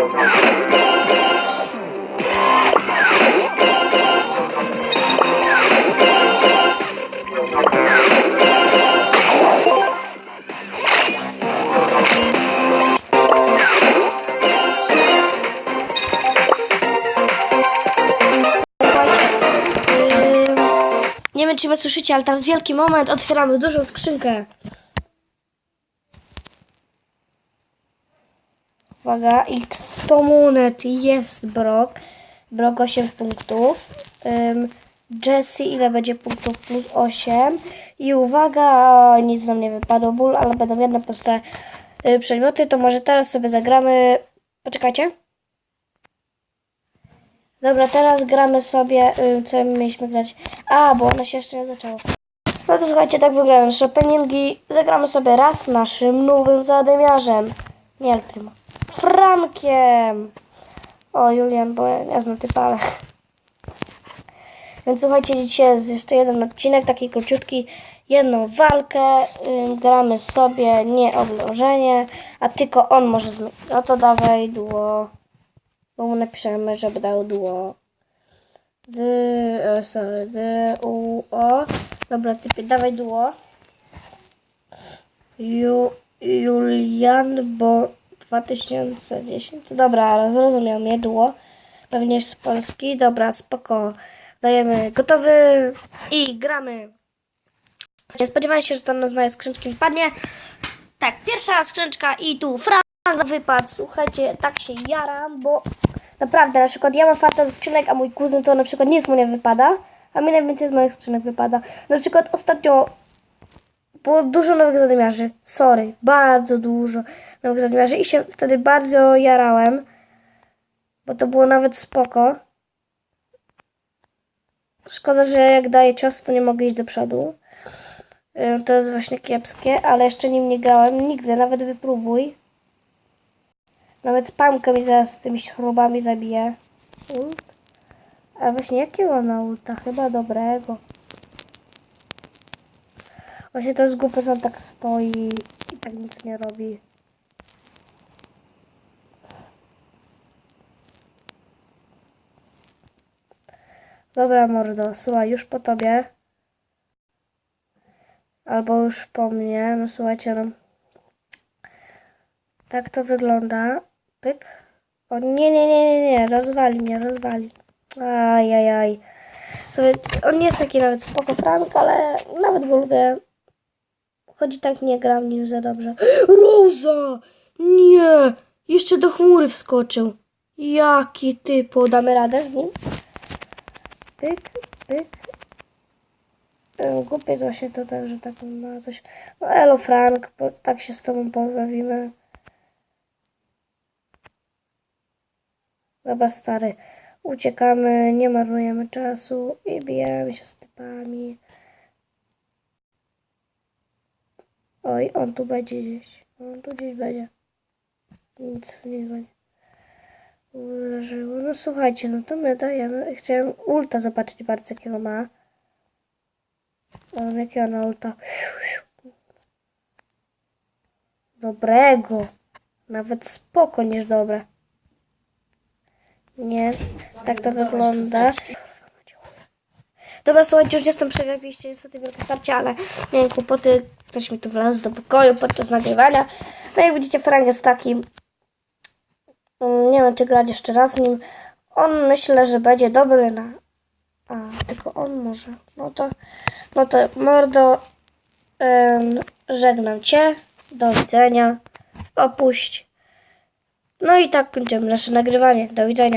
Nie wiem, czy mnie słyszycie, ale teraz wielki moment. Otwieramy dużą skrzynkę. Uwaga, x100 monet. Jest Brock. Brock 8 punktów. Ym, Jesse, ile będzie punktów? Plus 8. I uwaga, nic nam nie wypadło. Ból, ale będą jedne proste y, przedmioty. To może teraz sobie zagramy. Poczekajcie. Dobra, teraz gramy sobie, co mieliśmy grać. A, bo ona się jeszcze nie zaczęła. No to słuchajcie, tak wygrałem z Shopeningi. Zagramy sobie raz naszym nowym zadymiarzem. Nie Primo. Frankiem! O, Julian, bo ja znam typa, ale... Więc słuchajcie, dzisiaj jest jeszcze jeden odcinek, taki króciutki. Jedną walkę. Gramy sobie, nie obłożenie, a tylko on może zmienić. No to dawaj duo. Bo mu napiszemy, żeby dał duo. D, e, sorry, D, U, O. Dobra, typie, dawaj duo. Ju, Julian, bo 2010. To dobra, zrozumiał mnie, duo. Pewnie z Polski. Dobra, spoko. Dajemy gotowy i gramy. Spodziewałem się, że to z mojej skrzynki wypadnie. Tak, pierwsza skrzyneczka i tu Frank wypadł. Słuchajcie, tak się jaram, bo naprawdę, na przykład ja mam farta ze skrzynek, a mój kuzyn to na przykład nic mu nie wypada, a mi najwięcej z moich skrzynek wypada. Na przykład ostatnio było dużo nowych zadymiarzy. Sorry, bardzo dużo nowych zadymiarzy i się wtedy bardzo jarałem, bo to było nawet spoko. Szkoda, że jak daję cios, to nie mogę iść do przodu. Ym, To jest właśnie kiepskie, ale jeszcze nim nie grałem nigdy, nawet wypróbuj. Nawet spamkę mi zaraz tymi śrubami zabije. Ult. A właśnie jakiego ona ulta? Chyba dobrego. Właśnie to jest głupie, że on tak stoi i tak nic nie robi. Dobra, mordo, słuchaj, już po tobie. Albo już po mnie. No słuchajcie, no. Tak to wygląda. Pyk. O nie, nie, nie, nie, nie. Rozwali mnie, rozwali. Ajajaj. Sobie, on nie jest taki nawet spoko Frank, ale nawet go lubię. Chodzi tak, nie gram nim za dobrze. Roza! Nie! Jeszcze do chmury wskoczył. Jaki typu. Damy radę z nim? Pyk, pyk. Głupie to to tak, że tak ma coś. No elo Frank, tak się z tobą pobawimy. Dobra stary, uciekamy, nie marnujemy czasu i bijemy się z typami. Oj, on tu będzie gdzieś. On tu gdzieś będzie. Nic nie będzie. Uderzyło. No słuchajcie, no to my dajemy. Chciałem ulta zobaczyć bardzo jakiego ma. On jakiego na ulta. Dobrego. Nawet spoko niż dobre. Nie, tak to wygląda. Dobra, słuchajcie, już jestem przegapiście, niestety wielkie wsparcie, ale miałem kłopoty. Ktoś mi tu wlazł do pokoju podczas nagrywania. No jak widzicie, Frank jest taki. mm, Nie wiem, czy grać jeszcze raz nim. On myślę, że będzie dobry na. A, tylko on może. No to, no to mordo. Em, żegnam cię. Do widzenia. Opuść. No i tak kończymy nasze nagrywanie. Do widzenia.